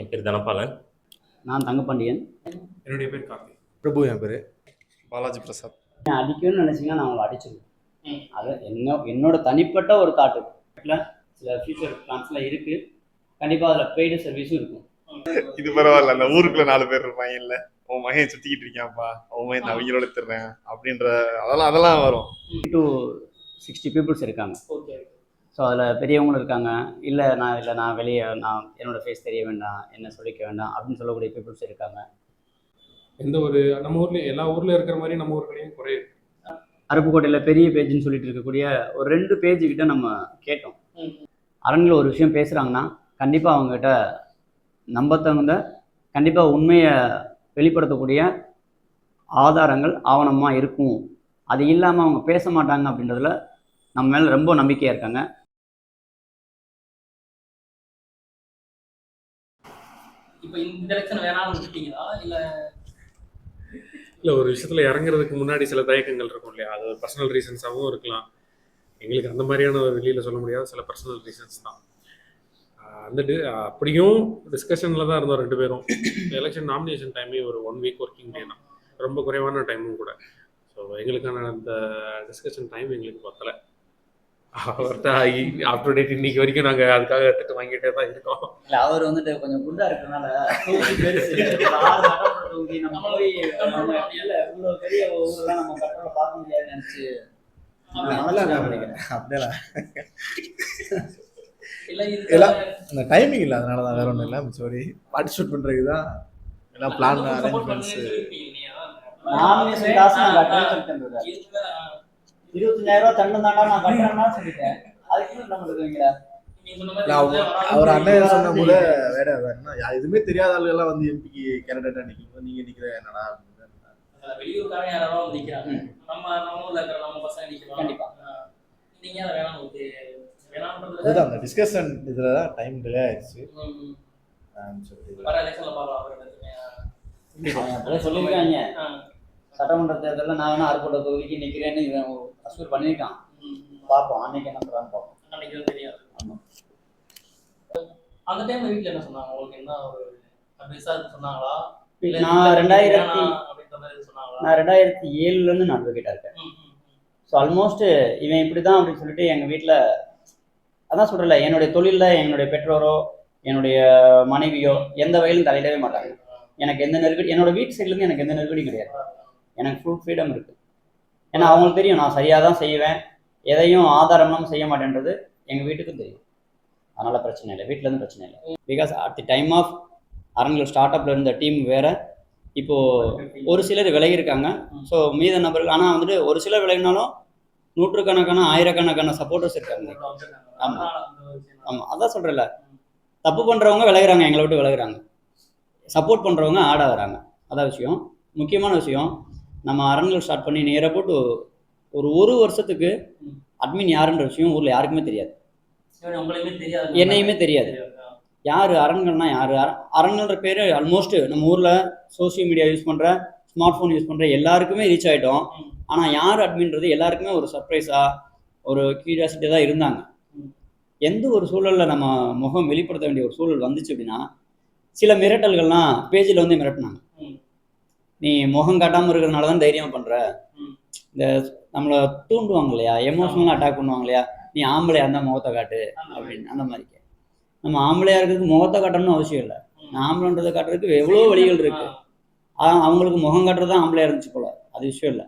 என் பேர் தனபாலன். நான் தங்கப்பாண்டியன். என்னுடைய பேர் கார்த்தி. பிரபு என் பேர் பாலாஜி பிரசாத். நான் அடிக்கணும்னு நினச்சிங்கன்னா நான் உங்களை அடிச்சிருவேன். அது என்ன என்னோட தனிப்பட்ட ஒரு தாட்டு சில ஃபியூச்சர் பிளான்ஸ்லாம் இருக்குது கண்டிப்பாக அதில் பெய்டு சர்வீஸும் இருக்கும். இது பரவாயில்ல அந்த ஊருக்குள்ள நாலு பேர் இருப்பாங்க இல்ல? உன் மகன் சுத்திக்கிட்டு இருக்கான்ப்பா. உன் மகன் நான் அவங்களோட திடுறேன் அப்படின்ற அதெல்லாம் அதெல்லாம் வரும். டு சிக்ஸ்டி பீப்புள்ஸ் இருக்காங்க. ஸோ அதில் பெரியவங்களும் இருக்காங்க. இல்லை நான் இல்லை நான் வெளியே நான் என்னோடய ஃபேஸ் தெரிய வேண்டாம். என்ன சொல்லிக்க வேண்டாம். அப்படின்னு சொல்லக்கூடிய பீப்புள்ஸ் இருக்காங்க. எந்த ஒரு நம்ம ஊர்ல எல்லா ஊர்ல இருக்கிற மாதிரி நம்ம ஊர்லயும் குறை. இருக்கு. அருப்புக்கோட்டையில் பெரிய பேஜ்னு சொல்லிட்டு இருக்கக்கூடிய ஒரு ரெண்டு பேஜ் கிட்ட நம்ம கேட்டோம். அரங்கில் ஒரு விஷயம் பேசுகிறாங்கன்னா கண்டிப்பாக அவங்ககிட்ட நம்பத்தகுந்த கண்டிப்பாக உண்மையை வெளிப்படுத்தக்கூடிய ஆதாரங்கள் ஆவணமாக இருக்கும். அது இல்லாமல் அவங்க பேச மாட்டாங்க அப்படின்றதுல நம்ம மேலே ரொம்ப நம்பிக்கையாக இருக்காங்க. இப்போ இந்த எலெக்ஷன் வேணாம்னு விட்டுட்டீங்களா? இல்லை இல்லை ஒரு விஷயத்தில் இறங்குறதுக்கு முன்னாடி சில தயக்கங்கள் இருக்கும் இல்லையா? அது பர்சனல் ரீசன்ஸாகவும் இருக்கலாம். எங்களுக்கு அந்த மாதிரியான ஒரு வெளியில் சொல்ல முடியாத சில பர்சனல் ரீசன்ஸ் தான். வந்துட்டு அந்த அப்படியும் டிஸ்கஷனில் தான் இருந்தோம் ரெண்டு பேரும். எலெக்ஷன் நாமினேஷன் டைமே ஒரு ஒன் வீக் ஒர்க்கிங் டே தான். ரொம்ப குறைவான டைமும் கூட. ஸோ எங்களுக்கான அந்த டிஸ்கஷன் டைம் எங்களுக்கு பத்தலை. அவர்கிட்ட டு டேட் இன்னைக்கு வரைக்கும் நாங்க அதுக்காக திட்டு வாங்கிட்டே தான் இருக்கோம். இல்லை அவர் வந்துட்டு கொஞ்சம் குண்டா எல்லாம் அந்த டைமிங் இல்லை அதனால தான் வேற ஒன்றும் இல்லை. சாரி பார்ட்டிசிபேட் பண்ணுறதுக்கு தான் எல்லாம் பிளான் அரேஞ்ச்மெண்ட்ஸ் இருபத்தஞ்சாயிரம் ரூபாய் தண்டு தாண்டா நான் கட்டுறேன்னா சொல்லிட்டேன். அதுக்கு என்ன வைங்களா அவர் அண்ணன் சொன்ன போல வேற யா- எதுவுமே தெரியாத ஆளுகள்லாம் வந்து எம்பிக்கு கேண்டிடேட்டா நிற்கும் நீங்க நிக்கிற என்னடா. வெளியூர்காரங்க யாராவது வந்து நிக்கிறாங்க. நம்ம நம்ம ஊர்ல இருக்கிற நம்ம பசங்க நிக்கிறோம். கண்டிப்பா. ஆஹ் நீங்க அதை வேணாம் அதுதான் அந்த டிஸ்கஷன் இதில் தான் டைம் டிலே ஆயிடுச்சு. ம், சட்டமன்ற தேர்தலில் நான் வேணா அருக்கோட்டை தொகுதிக்கு நிற்கிறேன்னு இவன் அசூர் பண்ணியிருக்கான். பார்ப்போம். அன்னைக்கு என்ன சொல்றான்னு பார்ப்போம். அன்னைக்கு தெரியாது. ஆமா. அந்த டைம்ல வீட்ல என்ன சொன்னாங்க? உங்களுக்கு என்ன ஒரு அட்வைஸா சொன்னாங்களா? நான் ரெண்டாயிரத்தி நான் ரெண்டாயிரத்தி ஏழுலேருந்து நான் அட்வொகேட்டாக இருக்கேன். ஸோ ஆல்மோஸ்ட் இவன் இப்படி தான் அப்படின்னு சொல்லிட்டு எங்கள் வீட்டில் அதான் சொல்கிறல என்னுடைய தொழிலில் என்னுடைய பெற்றோரோ என்னுடைய மனைவியோ எந்த வகையிலும் தலையிடவே மாட்டாங்க. எனக்கு எந்த நெருக்கடி என்னோட வீட்டு சைட்லேருந்து எனக்கு எந்த நெருக்கடியும் கிடையாது. எனக்கு ஃபுல் ஃப்ரீடம் இருக்குது ஏன்னா அவங்களுக்கு தெரியும் நான் சரியாக தான் செய்வேன். எதையும் ஆதாரம்லாம் செய்ய மாட்டேன்றது எங்கள் வீட்டுக்கும் தெரியும். அதனால் பிரச்சனை இல்லை. வீட்டிலேருந்து பிரச்சனை இல்லை. Because at the time of அரங்கில் ஸ்டார்ட் அப்பில் இருந்த டீம் வேறு. இப்போது ஒரு சிலர் விலகியிருக்காங்க ஸோ மீத நபர்கள் ஆனால் வந்துட்டு ஒரு சிலர் விலகினாலும் நூற்றுக்கணக்கான ஆயிரக்கணக்கான சப்போர்ட்டர்ஸ் இருக்காங்க. ஆமாம் ஆமாம் அதான் சொல்கிறேன்ல தப்பு பண்ணுறவங்க விலகிறாங்க. எங்களை விட்டு விலகிறாங்க. சப்போர்ட் பண்ணுறவங்க ஆட வராங்க அதான் விஷயம். முக்கியமான விஷயம். நம்ம அரண்கள் ஸ்டார்ட் பண்ணி நேராக போட்டு ஒரு ஒரு வருஷத்துக்கு அட்மின் யாருன்ற விஷயம் ஊரில் யாருக்குமே தெரியாது என்னையுமே தெரியாது யார் அரண்கள்னா யார் அரண்கள்ன்ற பேர் ஆல்மோஸ்ட் நம்ம ஊரில் சோஷியல் மீடியா யூஸ் பண்ணுற ஸ்மார்ட் ஃபோன் யூஸ் பண்ணுற எல்லாருக்குமே ரீச் ஆகிட்டோம். ஆனால் யார் அட்மின்றது எல்லாருக்குமே ஒரு சர்ப்ரைஸாக ஒரு கியூரியாசிட்டி தான் இருந்தாங்க. எந்த ஒரு சூழலில் நம்ம முகம் வெளிப்படுத்த வேண்டிய ஒரு சூழல் வந்துச்சு அப்படின்னா சில மிரட்டல்கள்லாம் பேஜில் வந்து மிரட்டினாங்க. நீ முகம் காட்டாமல் இருக்கிறதுனால தான் தைரியமாக பண்ணுற. இந்த நம்மளை தூண்டுவாங்க இல்லையா? எமோஷனலாக அட்டாக் பண்ணுவாங்க இல்லையா? நீ ஆம்பளையா இருந்தால் முகத்தை காட்டு அப்படின்னு அந்த மாதிரி நம்ம ஆம்பளையா இருக்கிறதுக்கு முகத்தை காட்டணும்னு அவசியம் இல்லை. ஆம்பளைன்றதை காட்டுறதுக்கு எவ்வளோ வழிகள் இருக்கு. ஆ- அவங்களுக்கு முகம் காட்டுறது தான் ஆம்பளையா இருந்துச்சு போல. அது விஷயம் இல்லை.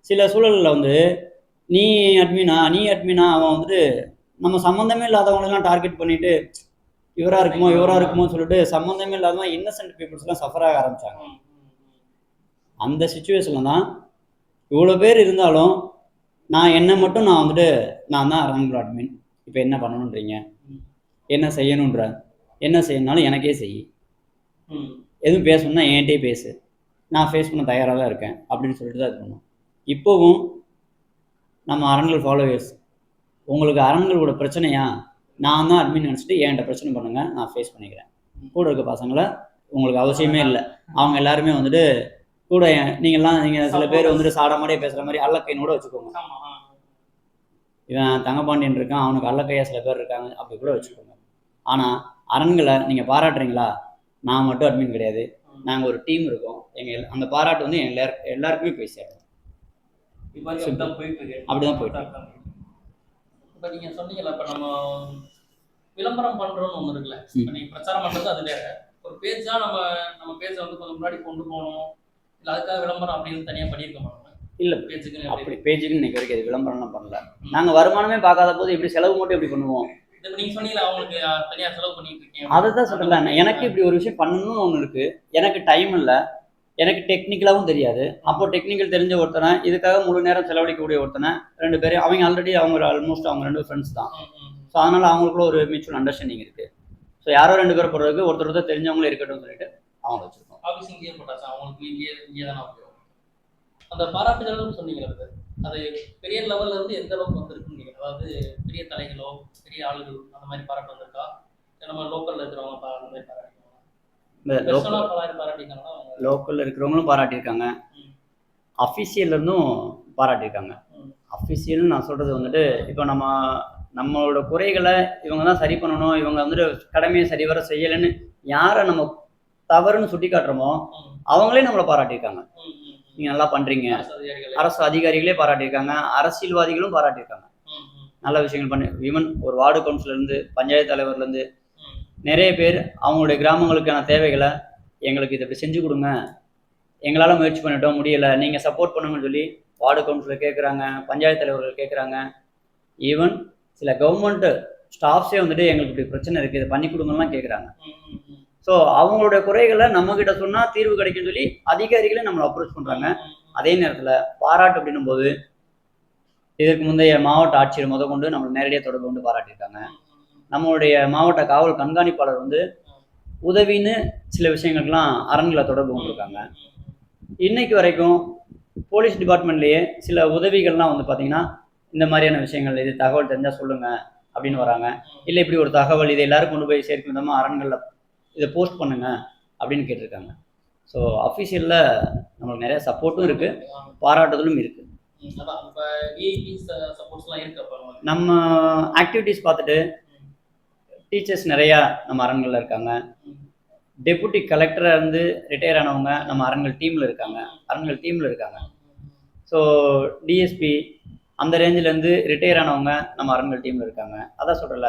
சில சூழல்களில் வந்து நீ அட்மினா நீ அட்மினா அவன் வந்துட்டு நம்ம சம்மந்தமே இல்லாதவங்களெல்லாம் டார்கெட் பண்ணிட்டு இவரா இருக்குமோ இவரா இருக்குமோ சொல்லிட்டு சம்மந்தமே இல்லாதவங்க இன்னசென்ட் பீப்புள்ஸ்லாம் சஃபர் ஆக ஆரம்பிச்சாங்க. அந்த சுச்சுவேஷனில் தான் இவ்வளோ பேர் இருந்தாலும் நான் என்னை மட்டும் நான் வந்துட்டு நான் தான் அரங்கல் அட்மின் இப்போ என்ன பண்ணணுன்றீங்க என்ன செய்யணுன்ற என்ன செய்யணும்னாலும் எனக்கே செய். எதுவும் பேசணும்னா என்கிட்டயே பேசு. நான் ஃபேஸ் பண்ண தயாராக தான் இருக்கேன் அப்படின்னு சொல்லிட்டு தான் இது பண்ணும். இப்போவும் நம்ம அரண்கள் ஃபாலோவர்ஸ் உங்களுக்கு அரண்களோட பிரச்சனையா? நான் தான் அட்மின் நினச்சிட்டு என்கிட்ட பிரச்சனை பண்ணுங்க நான் ஃபேஸ் பண்ணிக்கிறேன். கூட இருக்க பசங்களை உங்களுக்கு அவசியமே இல்லை. அவங்க எல்லாருமே வந்துட்டு கூட நீங்கெல்லாம் நீங்கள் சில பேர் வந்துட்டு சாடமாடியே பேசுகிற மாதிரி அல்லக்கைனோட வச்சுக்கோங்க. இவன் தங்கபாண்டியன் இருக்கான் அவனுக்கு அல்லக்கையா சில பேர் இருக்காங்க அப்படி கூட வச்சுக்கோங்க. ஆனால் அரண்களை நீங்கள் பாராட்டுறீங்களா? நான் மட்டும் அட்மின் கிடையாது. நாங்கள் ஒரு டீம் இருக்கோம். எங்கள் அந்த பாராட்டு வந்து எல்லார் எல்லாருக்குமே போய் சேரும். அப்படிதான் போயிட்டு இப்போ நீங்க சொன்னீங்கல்ல இப்போ நம்ம விளம்பரம் பண்றோம்னு ஒண்ணு இருக்குல்ல. இப்போ நீங்க பிரச்சாரம் பண்றது அது வேற ஒரு பேஜா நம்ம நம்ம பேஜை வந்து கொஞ்சம் முன்னாடி கொண்டு போகணும். இல்ல அதுக்காக விளம்பரம் அப்படின்னு தனியா பண்ணியிருக்க மாட்டோம் இல்ல, பேஜுக்கு அப்படி பேஜுக்கு இன்னைக்கு வரைக்கும் இது விளம்பரம்லாம் பண்ணல. நாங்கள் வருமானமே பார்க்காத போது இப்படி செலவு மட்டும் எப்படி பண்ணுவோம். அதை தான் சொல்கிறேன் எனக்கு இப்படி ஒரு விஷயம் பண்ணணும்னு ஒன்று இருக்கு எனக்கு டைம் இல்லை. எனக்கு டெக்னிக்கலாகவும் தெரியாது. அப்போ டெக்னிக்கல் தெரிஞ்ச ஒருத்தனை இதுக்காக முழு நேரம் செலவழிக்கக்கூடிய ஒருத்தனை ரெண்டு பேரும் அவங்க ஆல்ரெடி அவங்க ஆல்மோஸ்ட் அவங்க ரெண்டு ஃப்ரெண்ட்ஸ் தான். ஸோ அதனால அவங்களுக்குள்ள ஒரு மியூச்சுவல் அண்டர்ஸ்டாண்டிங் இருக்கு. ஸோ யாரோ ரெண்டு பேர் போடுறதுக்கு ஒருத்தர் ஒருத்தர் தெரிஞ்சவங்களே இருக்கட்டும் சொல்லிட்டு அவங்க வச்சிருக்கோம் ஆஃபீஸ் இங்கேயே போட்டாச்சா? அவங்களுக்கு இங்கே இங்கே தானே உபயோகம் அந்த பாராட்டுகள்னு சொன்னீங்களா அது பெரிய லெவல்ல இருந்து எந்த அளவுக்கு வந்திருக்குன்னு நீங்க அதாவது பெரிய தலைகளோ பெரிய ஆளுகள் அந்த மாதிரி பாராட்டு வந்திருக்கா? நம்ம லோக்கல்ல இருக்கிறவங்க அந்த மாதிரி பாராட்டிக்கலாம் இந்த பாராட்டி அவங்க லோக்கலில் இருக்கிறவங்களும் பாராட்டியிருக்காங்க. ம். அஃபிஷியல் இருந்தும் பாராட்டியிருக்காங்க. ம். அஃபிஷியல் நான் சொல்கிறது வந்துட்டு இப்போ நம்ம நம்மளோட குறைகளை இவங்க தான் சரி பண்ணணும் இவங்க வந்துட்டு கடமையை சரிவர செய்யலைன்னு யாரை நம்ம தவறுன்னு சுட்டி காட்டுறோமோ அவங்களே நம்மளை பாராட்டியிருக்காங்க. நீங்கள் நல்லா பண்ணுறீங்க அரசு அதிகாரிகளே. பாராட்டியிருக்காங்க. அரசியல்வாதிகளும் பாராட்டியிருக்காங்க. நல்ல விஷயங்கள் பண்ணி ஈவன் ஒரு வார்டு கவுன்சிலர்லேருந்து பஞ்சாயத்து தலைவர்லேருந்து. நிறைய பேர் அவங்களுடைய கிராமங்களுக்கான தேவைகளை எங்களுக்கு இதை இப்படி செஞ்சு கொடுங்க. எங்களால் முயற்சி பண்ணிட்டோம் முடியலை. நீங்கள் சப்போர்ட் பண்ணுங்கன்னு சொல்லி வார்டு கவுன்சிலர் கேட்குறாங்க பஞ்சாயத்து தலைவர்கள் கேட்குறாங்க ஈவன் சில கவர்மெண்ட் ஸ்டாஃப்ஸே வந்துட்டு எங்களுக்கு இப்படி பிரச்சனை இருக்குது இதை பண்ணி கொடுங்கலாம் கேட்குறாங்க. ஸோ அவங்களுடைய குறைகளை நம்மக்கிட்ட சொன்னால் தீர்வு கிடைக்கும்னு சொல்லி அதிகாரிகளே நம்மளை அப்ரோச் பண்ணுறாங்க அதே நேரத்தில் பாராட்டு அப்படின்னும் போது இதற்கு முந்தைய மாவட்ட ஆட்சியர் முத கொண்டு நம்மளை நேரடியாக தொடர்பு கொண்டு பாராட்டியிருக்காங்க. நம்மளுடைய மாவட்ட காவல் கண்காணிப்பாளர் வந்து உதவின்னு சில விஷயங்களுக்கெல்லாம் அரண்களை தொடர்பு கொண்டிருக்காங்க. இன்னைக்கு வரைக்கும் போலீஸ் டிபார்ட்மெண்ட்லேயே சில உதவிகள்லாம் வந்து பார்த்தீங்கன்னா இந்த மாதிரியான விஷயங்கள் இது தகவல் தெரிஞ்சால் சொல்லுங்க அப்படின்னு வராங்க. இல்லை இப்படி ஒரு தகவல் இதை எல்லாரும் கொண்டு போய் சேர்க்கும் விதமாக அரண்களில் இதை போஸ்ட் பண்ணுங்க அப்படின்னு கேட்டிருக்காங்க. ஸோ அஃபிஷியலில் நம்மளுக்கு நிறைய சப்போர்ட்டும் இருக்குது பாராட்டுதலும் இருக்குது அதான் சப்போர்ட்ஸ்லாம் இருக்கு. நம்ம ஆக்டிவிட்டீஸ் பார்த்துட்டு டீச்சர்ஸ் நிறையா நம்ம அரண்களில் இருக்காங்க. டெபுட்டி கலெக்டராக இருந்து ரிட்டையர் ஆனவங்க நம்ம அரண்கள் டீமில் இருக்காங்க. அரண்கள் டீமில் இருக்காங்க. ஸோ டிஎஸ்பி அந்த ரேஞ்சிலேருந்து ரிட்டையர் ஆனவங்க நம்ம அரண்கள் டீமில் இருக்காங்க. அதான் சொல்கிறல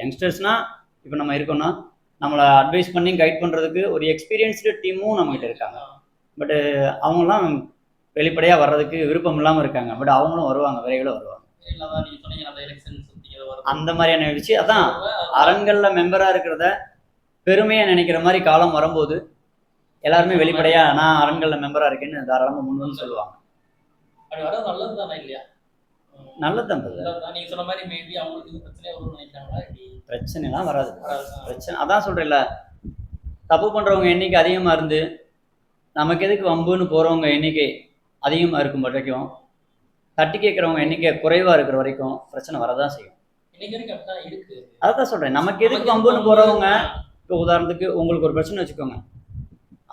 யங்ஸ்டர்ஸ்னால் இப்போ நம்ம இருக்கோம்னா நம்மளை அட்வைஸ் பண்ணி கைட் பண்ணுறதுக்கு ஒரு எக்ஸ்பீரியன்ஸ்டு டீமும் நம்மகிட்ட இருக்காங்க. பட்டு அவங்களாம் வெளிப்படையாக வர்றதுக்கு விருப்பம் இல்லாமல் இருக்காங்க. பட் அவங்களும் வருவாங்க விரைவில் வருவாங்க. அந்த மாதிரியான விஷயம் அதான் அரண்கள்ல மெம்பரா இருக்கிறத பெருமையா நினைக்கிற மாதிரி காலம் வரும்போது எல்லாருமே வெளிப்படையா நான் அரண்கள்ல மெம்பரா இருக்கேன்னு தாராளமா முன் வந்து சொல்லுவாங்க. அப்படி வர நல்லது தானே இல்லையா? Brother. நல்லதுதான். நீங்க சொன்ன மாதிரி மேபி அவங்களுக்கு பிரச்சனை நினைக்கிறாங்களா? பிரச்சனைலாம் வராது. பிரச்சனை அதான் சொல்றேன்ல. தப்பு பண்றவங்க எண்ணிக்கை அதிகமா இருந்து நமக்கு எதுக்கு வம்புன்னு போறவங்க எண்ணிக்கை அதிகமா இருக்கும் வரைக்கும் தட்டி கேட்கறவங்க எண்ணிக்கை குறைவா இருக்கிற வரைக்கும் பிரச்சனை வரதான் செய்யும். அதான் சொல்றேன். நமக்கு எதுக்கு வம்புன்னு போறவங்க இப்போ உதாரணத்துக்கு உங்களுக்கு ஒரு பிரச்சனை வச்சுக்கோங்க.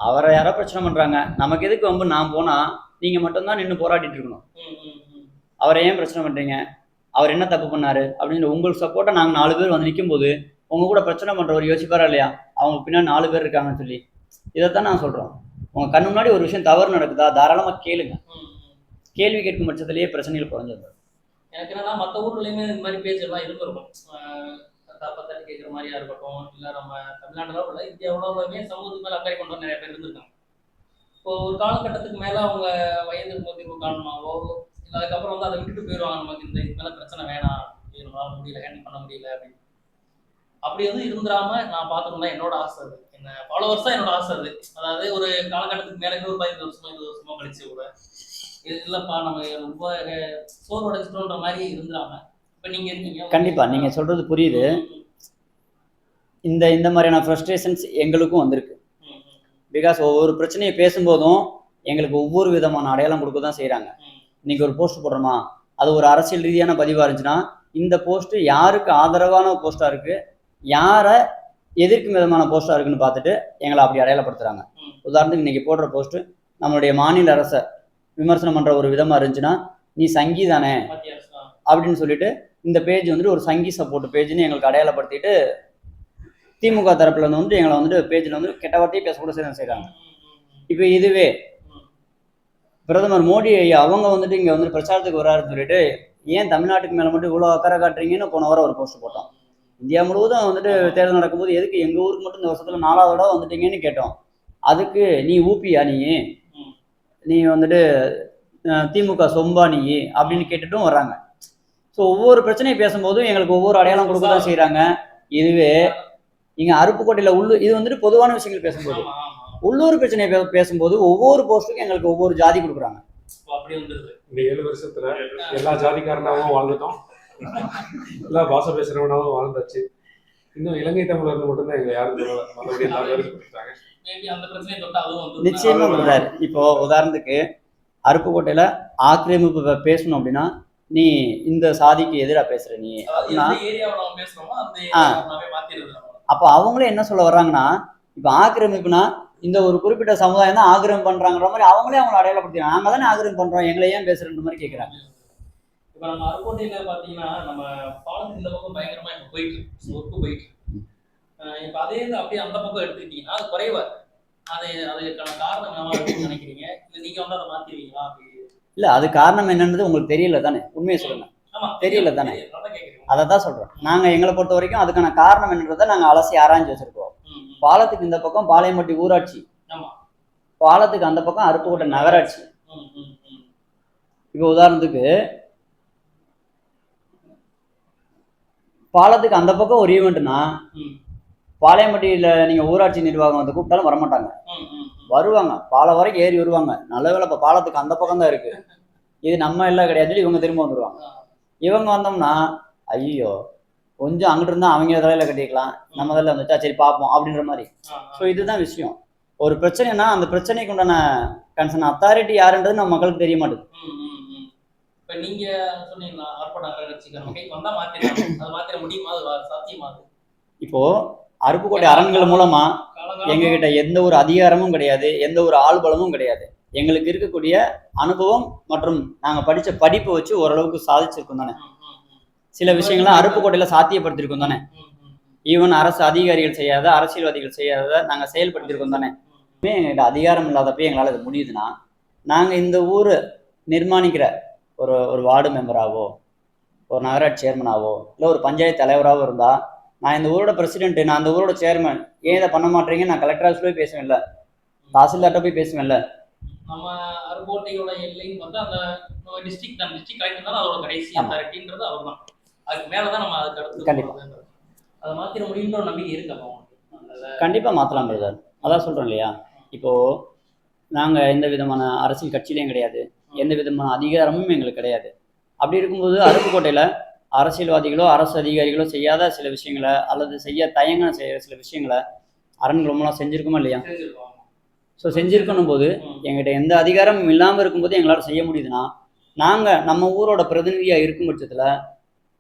அவரை யாரோ பிரச்சனை பண்றாங்க. நமக்கு எதுக்கு வம்பு? நான் போனா நீங்க மட்டும்தான் நின்று போராடிட்டு இருக்கணும். அவரை ஏன் பிரச்சனை பண்றீங்க? அவர் என்ன தப்பு பண்ணாரு? அப்படின்னு உங்களுக்கு சப்போர்ட்டா நாங்க நாலு பேர் வந்து நிற்கும் போது உங்க கூட பிரச்சனை பண்றவர் யோசிப்பாரா இல்லையா? அவங்க பின்னாடி நாலு பேர் இருக்காங்கன்னு சொல்லி. இதைத்தான் நான் சொல்றோம். உங்க கண்ணு முன்னாடி ஒரு விஷயம் தவறு நடக்குதா? தாராளமா கேளுங்க. கேள்வி கேட்கும் பட்சத்திலேயே பிரச்சனைகள் குறைஞ்சிடும் எனக்கு என்னன்னா மத்த ஊர்லயுமே இந்த மாதிரி பேஜ் எல்லாம் இருந்திருக்கும். ஆஹ் தப்பா தட்டி கேட்குற மாதிரியா இருக்கட்டும் இல்ல நம்ம தமிழ்நாடுல உள்ள இந்தியா உலகமே சமூகத்துக்கு மேல அக்கறை கொண்டு நிறைய பேர் இருந்திருக்காங்க. இப்போ ஒரு காலகட்டத்துக்கு மேல அவங்க வயது முதிர்வு காரணமாவோ இல்ல அதுக்கப்புறம் வந்து அதை விட்டுட்டு போயிடுவாங்க. நமக்கு இந்த இது மேல பிரச்சனை வேணாம். நம்மளால முடியல ஹேண்டில் பண்ண முடியல அப்படின்னு. அப்படி வந்து இருந்துடாம நான் பார்த்துக்கணும் என்னோட ஆசை அது. என்ன ஃபாலோவர்ஸா என்னோட ஆசை அது. அதாவது ஒரு காலகட்டத்துக்கு மேல இன்னொரு பதினஞ்சு வருஷமா இருபது வருஷமா கழிச்சு கூட. இது இல்லப்பா நம்ம ரொம்ப சோர்வடைச்சிட்டோன்ற மாதிரி இருந்துடாம. இப்ப நீங்க இருக்கீங்க. கண்டிப்பா நீங்க சொல்றது புரியுது. இந்த இந்த மாதிரியான ஃப்ரஸ்ட்ரேஷன்ஸ் எங்களுக்கும் வந்திருக்கு. பிகாஸ் ஒவ்வொரு பிரச்சனையை பேசும்போதும் எங்களுக்கு ஒவ்வொரு விதமான அடையாளம் கொடுக்க தான் செய்கிறாங்க இன்னைக்கு ஒரு போஸ்ட் போடுறோமா? அது ஒரு அரசியல் ரீதியான பதிவாக இருந்துச்சுன்னா இந்த போஸ்ட் யாருக்கு ஆதரவான போஸ்ட்டாக இருக்கு? யாரை எதிர்க்கும் விதமான போஸ்ட்டாக இருக்குன்னு பார்த்துட்டு எங்களை அப்படி அடையாளப்படுத்துறாங்க. ம். உதாரணத்துக்கு இன்னைக்கு போடுற போஸ்ட் நம்மளுடைய மாநில அரசை விமர்சனம் பண்ணுற ஒரு விதமாக இருந்துச்சுன்னா நீ சங்கி தானே. அப்படின்னு சொல்லிட்டு இந்த பேஜ் வந்துட்டு ஒரு சங்கி சப்போர்ட் பேஜ்னு எங்களுக்கு அடையாளப்படுத்திட்டு திமுக தரப்புல இருந்து வந்து எங்களை வந்துட்டு பேஜில் வந்து கெட்ட வார்த்தையை பேசக்கூட செய்ய செய்கிறாங்க இப்போ இதுவே பிரதமர் மோடி ஐயா அவங்க வந்துட்டு இங்கே வந்து பிரச்சாரத்துக்கு வராருன்னு சொல்லிட்டு ஏன் தமிழ்நாட்டுக்கு மேலே மட்டும் இவ்வளோ அக்கறை காட்டுறீங்கன்னு போன வாரம் ஒரு போஸ்ட் போட்டோம். இந்தியா முழுவதும் வந்துட்டு தேர்தல் நடக்கும்போது எதுக்கு எங்கள் ஊருக்கு மட்டும் இந்த வருஷத்தில் நாலாவது தடவை வந்துட்டீங்கன்னு கேட்டோம். அதுக்கு நீ ஊப்பியா நீ? நீ வந்துட்டு திமுக சொம்பா நீ? அப்படின்னு கேட்டுட்டும் வர்றாங்க. ஸோ ஒவ்வொரு பிரச்சனையை பேசும்போதும் எங்களுக்கு ஒவ்வொரு அடையாளம் கொடுக்க தான் செய்கிறாங்க இதுவே இங்கே அருப்புக்கோட்டையில் உள்ளு இது வந்துட்டு பொதுவான விஷயங்கள் பேசும்போது. உள்ளூர் பிரச்சனையை பேசும்போது ஒவ்வொரு போஸ்ட்டுக்கும் எங்களுக்கு ஒவ்வொரு ஜாதி கொடுக்குறாங்க. அப்போ அப்படி வந்துருது. இந்த ஏழு வருஷத்துல எல்லா ஜாதிக்காரனாவும் வாழ்ந்துட்டோம். எல்லா பாஷை பேசுறவனாவும் வாழ்ந்தாச்சு. இன்னும் இலங்கை தமிழர்கள் மட்டும்தான் எங்களை யாரும் நிச்சயமா பிரதர் இப்போ உதாரணத்துக்கு அருப்புக்கோட்டையில ஆக்கிரமிப்பு பே- பேசணும் அப்படின்னா நீ இந்த சாதிக்கு எதிராக பேசுற நீ. அப்போ அவங்களே என்ன சொல்ல வர்றாங்கன்னா இப்போ ஆக்கிரமிப்புனா இந்த ஒரு குறிப்பிட்ட சமுதாயம் தான் ஆக்கிரமிப்பு பண்றாங்கன்ற மாதிரி அவங்களே அவங்களை அடையாளப்படுத்தி நாங்க தானே ஆக்கிரமிப்பு பண்றோம் எங்களை ஏன் பேசுறன்ற மாதிரி கேட்குறாங்க இப்ப நம்ம அருக்கோட்டையில பாத்தீங்கன்னா நம்ம பாலத்துக்கு இந்த பக்கம் பயங்கரமா இப்ப போயிட்டு ஒர்க்கு போயிட்டு இப்ப அதே இது அப்படியே அந்த பக்கம் எடுத்துக்கிட்டீங்கன்னா அது குறைவா. அதை அதுக்கான காரணம் என்னவா இருக்கும்னு நினைக்கிறீங்க? இல்ல நீங்க வந்து அதை மாத்திருவீங்களா? அப்படி இல்ல அது காரணம் என்னன்றது உங்களுக்கு தெரியல தானே? உண்மையை சொல்லுங்க. தெரியல தானே? அதை தான் சொல்றோம் நாங்க எங்களை பொறுத்த வரைக்கும் அதுக்கான காரணம் என்னன்றதை நாங்க அலசி ஆராய்ஞ்சு வச்சிருக்கோம். பாலத்துக்கு இந்த பக்கம் பாளையம்பட்டி ஊராட்சி. பாலத்துக்கு அந்த பக்கம் அருப்புக்கோட்டை நகராட்சி. இப்போ உதாரணத்துக்கு பாலத்துக்கு அந்த பக்கம் ஒரு ஈவெண்ட்னா. பாளையம்பட்டியில் நீங்கள் ஊராட்சி நிர்வாகம் வந்து கூப்பிட்டாலும் வரமாட்டாங்க. வருவாங்க. பாலம் வரைக்கும் ஏறி வருவாங்க. நல்ல வேளை இப்போ பாலத்துக்கு அந்த பக்கம் தான் இருக்கு. இது நம்ம எல்லாம் கிடையாது. இவங்க திரும்ப வந்துருவாங்க. இவங்க வந்தோம்னா ஐயோ கொஞ்சம் அங்கிட்டு இருந்தா அவங்க தலையில கட்டிக்கலாம் நம்ம தலையில வந்துச்சா சரி பார்ப்போம் அப்படின்ற மாதிரி. ஸோ இதுதான் விஷயம். ஒரு பிரச்சனைனா அந்த பிரச்சனைக்கு உண்டான கன்சர்ன் அத்தாரிட்டி யாருன்றது நம்ம மக்களுக்கு தெரிய மாட்டேங்குது. இப்ப நீங்க சொன்னீங்களா ஆர்ப்பாட்டம் கட்சிக்கார கைக்கு வந்தா மாத்திடலாம். அது மாத்திர முடியுமா? அது வா- சாத்தியமா அது? இப்போ அருப்புக்கோட்டை அரண்கள் மூலமா எங்ககிட்ட எந்த ஒரு அதிகாரமும் கிடையாது எந்த ஒரு ஆள்பலமும் கிடையாது. எங்களுக்கு இருக்கக்கூடிய அனுபவம் மற்றும் நாங்க படிச்ச படிப்பை வச்சு ஓரளவுக்கு சாதிச்சிருக்கோம் தானே. சில விஷயங்கள்லாம் அருப்புக்கோட்டையில சாத்தியப்படுத்திருக்கோம் தானே. ஈவன் அரசு அதிகாரிகள் செய்யாத அரசியல்வாதிகள் செய்யாத நாங்க செயல்படுத்தியிருக்கோம் தானே? எங்ககிட்ட அதிகாரம் இல்லாதப்ப எங்களால் இது முடியுதுன்னா நாங்க இந்த ஊர் நிர்மாணிக்கிற ஒரு ஒரு வார்டு மெம்பராவோ ஒரு நகராட்சி சேர்மனாவோ இல்லை ஒரு பஞ்சாயத்து தலைவராகவோ இருந்தா நான் இந்த ஊரோட பிரசிடென்ட் நான் அந்த ஊரோட சேர்மன் ஏன் இதை பண்ண மாட்டீங்க நான் கலெக்டர் ஆஃபீஸ் போய் பேசுவேன்ல. தாசில்தார்ட்ட போய் பேசுவேன்ல. நம்ம அருக்கோட்டையோட எல்லைன்னு வந்து அந்த டிஸ்ட்ரிக்ட் நம்ம டிஸ்ட்ரிக்ட் கலெக்டர் தான் அதோட கடைசி. அத்தாரிட்டின்றது அவர் தான் அதுக்கு மேலதான் நம்ம அதுக்கு அடுத்து கண்டிப்பா. போறதுன்றது. அதை மாத்திர ஒரு நம்பிக்கை இருக்கு அப்போ உங்களுக்கு அதனால கண்டிப்பா மாத்தலாம் பிரதர். அதான் சொல்றேன் இல்லையா? இப்போ நாங்க எந்த விதமான அரசியல் கட்சியிலையும் கிடையாது. எந்த விதமான அதிகாரமும் எங்களுக்கு கிடையாது. அப்படி இருக்கும்போது அருப்புக்கோட்டையில அரசியல்வாதிகளோ அரசு அதிகாரிகளோ செய்யாத சில விஷயங்களை அல்லது செய்ய தயங்க செய்யற சில விஷயங்களை அரண்கள் மூலம் செஞ்சிருக்குமா இல்லையா? ஸோ செஞ்சிருக்கணும் போது. எங்கிட்ட எந்த அதிகாரமும் இல்லாமல் இருக்கும்போது எங்களால் செய்ய முடியுதுன்னா நாங்கள் நம்ம ஊரோட பிரதிநிதியாக இருக்கும் பட்சத்தில்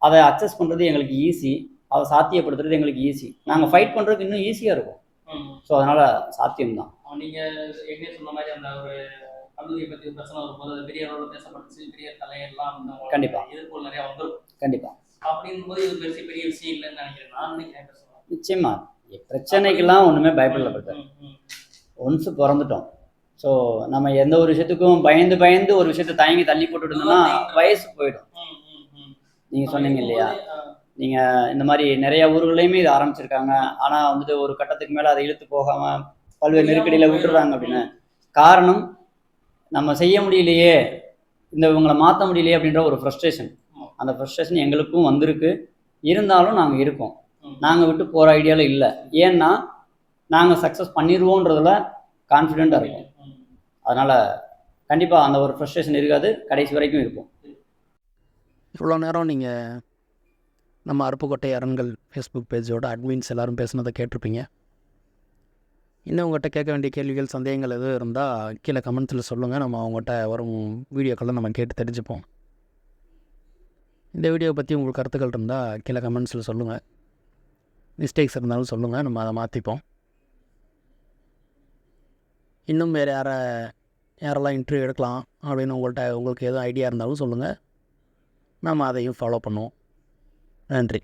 அதை அக்சஸ் பண்ணுறது எங்களுக்கு ஈஸி அதை சாத்தியப்படுத்துறது எங்களுக்கு ஈஸி நாங்கள் ஃபைட் பண்ணுறதுக்கு இன்னும் ஈஸியாக இருக்கும். ஸோ அதனால் சாத்தியம்தான். அவன் நீங்க ஏற்கனவே சொன்ன மாதிரி அந்த ஒரு கல்லூரியை ஒரு பிரச்சனை வரும்போது அது பெரிய அளவில் பேசப்பட்டுச்சு பெரிய தலையெல்லாம் வந்து அவங்களுக்கு கண்டிப்பா. எதிர்ப்புகள் நிறைய வந்துரும். கண்டிப்பாக அப்படிங்கும் போது இது பெருசு பெரிய விஷயம் இல்லைன்னு நினைக்கிறேன். நான் நினைக்கிறேன் நிச்சயமா. பிரச்சனைக்கெல்லாம் ஒன்றுமே பயப்படல ஒன்ஸ் பிறந்துட்டோம். ஸோ நம்ம எந்த ஒரு விஷயத்துக்கும் பயந்து பயந்து ஒரு விஷயத்தை தயங்கி தள்ளி போட்டுட்டு இருந்தோம்னா வயசு போயிடும். நீங்கள் சொன்னீங்க இல்லையா? நீங்கள் இந்த மாதிரி நிறைய ஊர்களையுமே இது ஆரம்பிச்சிருக்காங்க. ஆனால் வந்துட்டு ஒரு கட்டத்துக்கு மேலே அதை இழுத்து போகாமல் பல்வேறு நெருக்கடியில் விட்டுறாங்க அப்படின்னு. காரணம் நம்ம செய்ய முடியலையே இந்த இவங்களை மாற்ற முடியலையே அப்படின்ற ஒரு ஃப்ரஸ்ட்ரேஷன் அந்த ஃப்ரஸ்ட்ரேஷன் எங்களுக்கும் வந்திருக்கு. இருந்தாலும் நாங்கள் இருக்கோம். நாங்கள் விட்டு போகிற ஐடியாவில் இல்லை. ஏன்னா நாங்கள் சக்ஸஸ் பண்ணிடுவோன்றதுல கான்ஃபிடெண்ட்டாக இருக்கும். அதனால் கண்டிப்பாக அந்த ஒரு ஃப்ரஸ்ட்ரேஷன் இருக்காது. கடைசி வரைக்கும் இருக்கும் இவ்வளோ நேரம் நீங்கள் நம்ம அருப்புக்கோட்டை அரண்கள் ஃபேஸ்புக் பேஜோட அட்மின்ஸ் எல்லோரும் பேசுனதை கேட்டிருப்பீங்க. இன்னும் உங்கள்கிட்ட கேட்க வேண்டிய கேள்விகள் சந்தேகங்கள் எதுவும் இருந்தால் கீழே கமெண்ட்ஸில் சொல்லுங்கள் நம்ம அவங்ககிட்ட வரும் வீடியோக்களை நம்ம கேட்டு தெரிஞ்சுப்போம். இந்த வீடியோவை பற்றி உங்களுக்கு கருத்துக்கள் இருந்தால் கீழே கமெண்ட்ஸில் சொல்லுங்கள் மிஸ்டேக்ஸ் இருந்தாலும் சொல்லுங்கள் நம்ம அதை மாற்றிப்போம் இன்னும் வேறு யாரை யாரெல்லாம் இன்டர்வியூ எடுக்கலாம் அப்படின்னு உங்கள்கிட்ட உங்களுக்கு எதுவும் ஐடியா இருந்தாலும் சொல்லுங்கள் நம்ம அதையும் ஃபாலோ பண்ணுவோம். நன்றி.